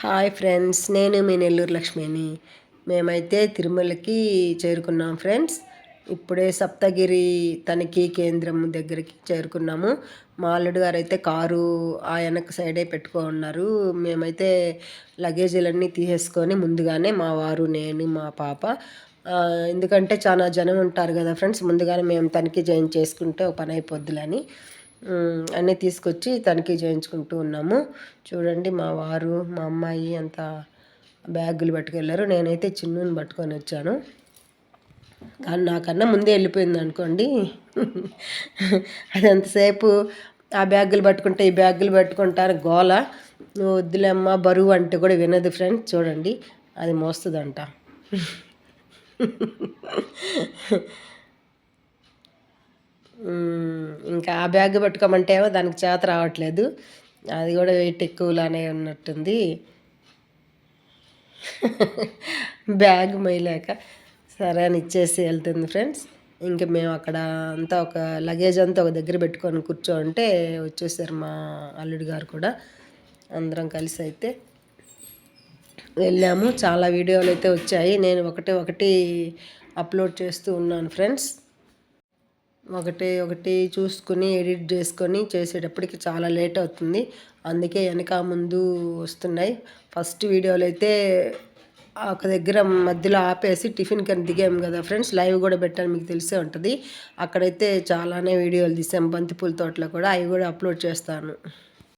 Hi friends నేను మీ నెల్లూరు లక్ష్మిని. మేమైతే తిరుమలకి చేరుకున్నాం ఫ్రెండ్స్. ఇప్పుడే సప్తగిరి తనిఖీ కేంద్రం దగ్గరికి చేరుకున్నాము. మా అల్లుడు గారు అయితే కారు ఆ వెనక సైడే పెట్టుకో ఉన్నారు. మేమైతే లగేజీలన్నీ తీసేసుకొని ముందుగానే మా వారు నేను మా పాప ఎందుకంటే చాలా జనం ఉంటారు కదా ఫ్రెండ్స్ ముందుగానే మేము తనిఖీ జాయిన్ చేసుకుంటే ఒక పని అయిపోద్దులని అన్నీ తీసుకొచ్చి తనిఖీ చేయించుకుంటూ ఉన్నాము. చూడండి మా వారు మా అమ్మాయి అంతా బ్యాగులు పట్టుకెళ్ళారు. నేనైతే చిన్నుని పట్టుకొని వచ్చాను. కానీ నాకన్నా ముందే వెళ్ళిపోయింది అనుకోండి. అదంతసేపు ఆ బ్యాగులు పట్టుకుంటే ఈ బ్యాగులు పట్టుకుంటారు గోల. నువ్వు వద్దులేమ్మా బరువు అంటే కూడా వినదు ఫ్రెండ్స్. చూడండి అది మోస్తుందంట. ఇంకా ఆ బ్యాగ్ పట్టుకోమంటే ఏమో దానికి చేత రావట్లేదు. అది కూడా వెయిట్ ఎక్కువలానే ఉన్నట్టుంది. బ్యాగ్ మొయ్యలేక సరే అని ఇచ్చేసి వెళ్తుంది ఫ్రెండ్స్. ఇంకా మేము అక్కడ అంతా ఒక లగేజ్ అంతా ఒక దగ్గర పెట్టుకొని కూర్చోంటే వచ్చేసారు మా అల్లుడి గారు కూడా. అందరం కలిసి అయితే వెళ్ళాము. చాలా వీడియోలు అయితే వచ్చాయి. నేను ఒకటి ఒకటి అప్లోడ్ చేస్తూ ఉన్నాను ఫ్రెండ్స్. ఒకటి ఒకటి చూసుకుని ఎడిట్ చేసుకొని చేసేటప్పటికి చాలా లేట్ అవుతుంది. అందుకే వెనక ముందు వస్తున్నాయి. ఫస్ట్ వీడియోలు అయితే ఒక దగ్గర మధ్యలో ఆపేసి టిఫిన్ కని దిగాము కదా ఫ్రెండ్స్. లైవ్ కూడా పెట్టాను మీకు తెలిసే ఉంటుంది. అక్కడైతే చాలానే వీడియోలు తీసాం. బంతిపూల తోటలో కూడా అవి కూడా అప్లోడ్ చేస్తాను.